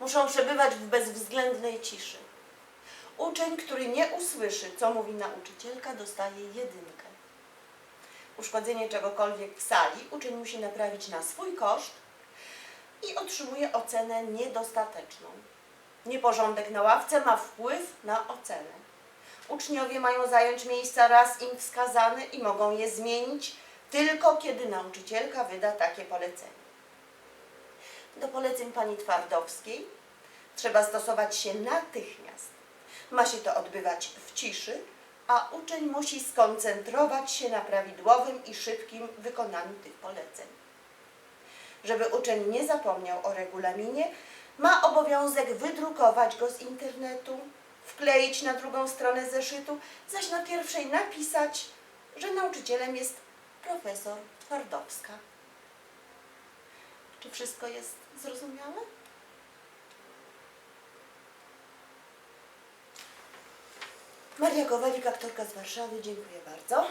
Muszą przebywać w bezwzględnej ciszy. Uczeń, który nie usłyszy, co mówi nauczycielka, dostaje jedynkę. Uszkodzenie czegokolwiek w sali uczeń musi naprawić na swój koszt i otrzymuje ocenę niedostateczną. Nieporządek na ławce ma wpływ na ocenę. Uczniowie mają zająć miejsca raz im wskazane i mogą je zmienić tylko kiedy nauczycielka wyda takie polecenie. Do poleceń pani Twardowskiej trzeba stosować się natychmiast. Ma się to odbywać w ciszy, a uczeń musi skoncentrować się na prawidłowym i szybkim wykonaniu tych poleceń. Żeby uczeń nie zapomniał o regulaminie, ma obowiązek wydrukować go z internetu, wkleić na drugą stronę zeszytu, zaś na pierwszej napisać, że nauczycielem jest profesor Twardowska. Czy wszystko jest zrozumiałe? Maria Kowalik, aktorka z Warszawy, dziękuję bardzo.